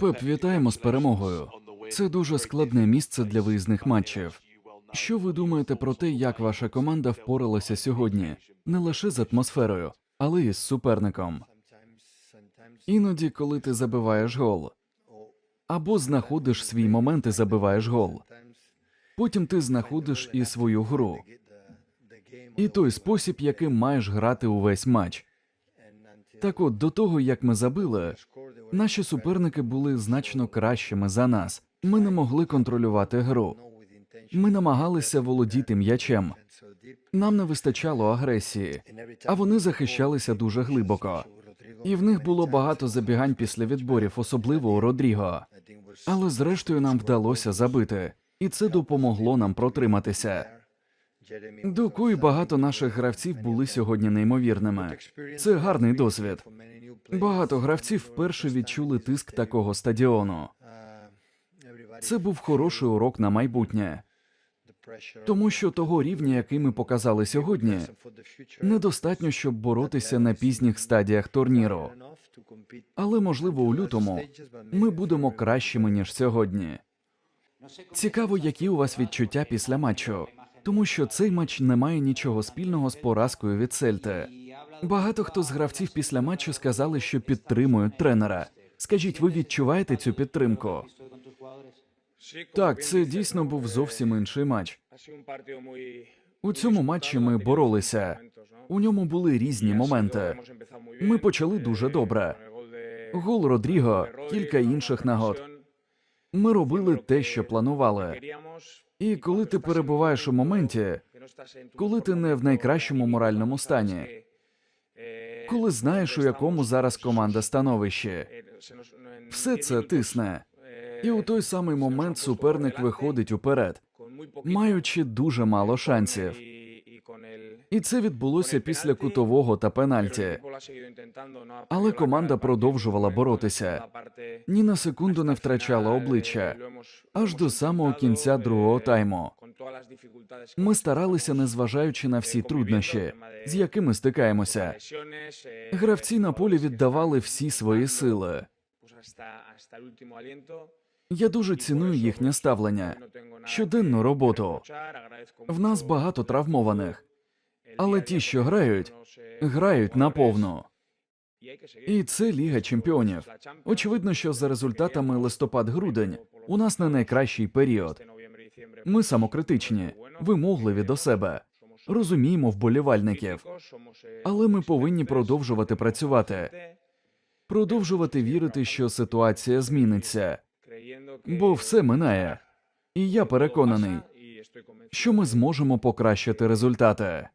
Пеп, вітаємо з перемогою. Це дуже складне місце для виїзних матчів. Що ви думаєте про те, як ваша команда впоралася сьогодні, не лише з атмосферою, але й з суперником? Іноді, коли ти забиваєш гол, або знаходиш свій момент і забиваєш гол. Потім ти знаходиш і свою гру, і той спосіб, яким маєш грати увесь матч. Так от, до того як ми забили, наші суперники були значно кращими за нас. Ми не могли контролювати гру. Ми намагалися володіти м'ячем. Нам не вистачало агресії, а вони захищалися дуже глибоко. І в них було багато забігань після відборів, особливо у Родріго. Але зрештою нам вдалося забити, і це допомогло нам протриматися. Доку і багато наших гравців були сьогодні неймовірними. Це гарний досвід. Багато гравців вперше відчули тиск такого стадіону. Це був хороший урок на майбутнє, тому що того рівня, який ми показали сьогодні, недостатньо, щоб боротися на пізніх стадіях турніру. Але можливо у лютому ми будемо кращими ніж сьогодні. Цікаво, які у вас відчуття після матчу, тому що цей матч не має нічого спільного з поразкою від Сельти. Багато хто з гравців після матчу сказали, що підтримують тренера. Скажіть, ви відчуваєте цю підтримку? Так, це дійсно був зовсім інший матч. У цьому матчі ми боролися. У ньому були різні моменти. Ми почали дуже добре. Гол Родріго, кілька інших нагод. Ми робили те, що планували. І коли ти перебуваєш у моменті, коли ти не в найкращому моральному стані, коли знаєш, у якому зараз команда становище, все це тисне. І у той самий момент суперник виходить уперед, маючи дуже мало шансів. І це відбулося після кутового та пенальті. Але команда продовжувала боротися. Ні на секунду не втрачала обличчя аж до самого кінця другого тайму. Ми старалися, незважаючи на всі труднощі, з якими стикаємося. Гравці на полі віддавали всі свої сили. Я дуже ціную їхнє ставлення, щоденну роботу. В нас багато травмованих, але ті, що грають, грають наповну. І це Ліга Чемпіонів. Очевидно, що за результатами листопад-грудень у нас не найкращий період. Ми самокритичні, вимогливі до себе, розуміємо вболівальників, але ми повинні продовжувати працювати, продовжувати вірити, що ситуація зміниться, бо все минає. І я переконаний, що ми зможемо покращити результати.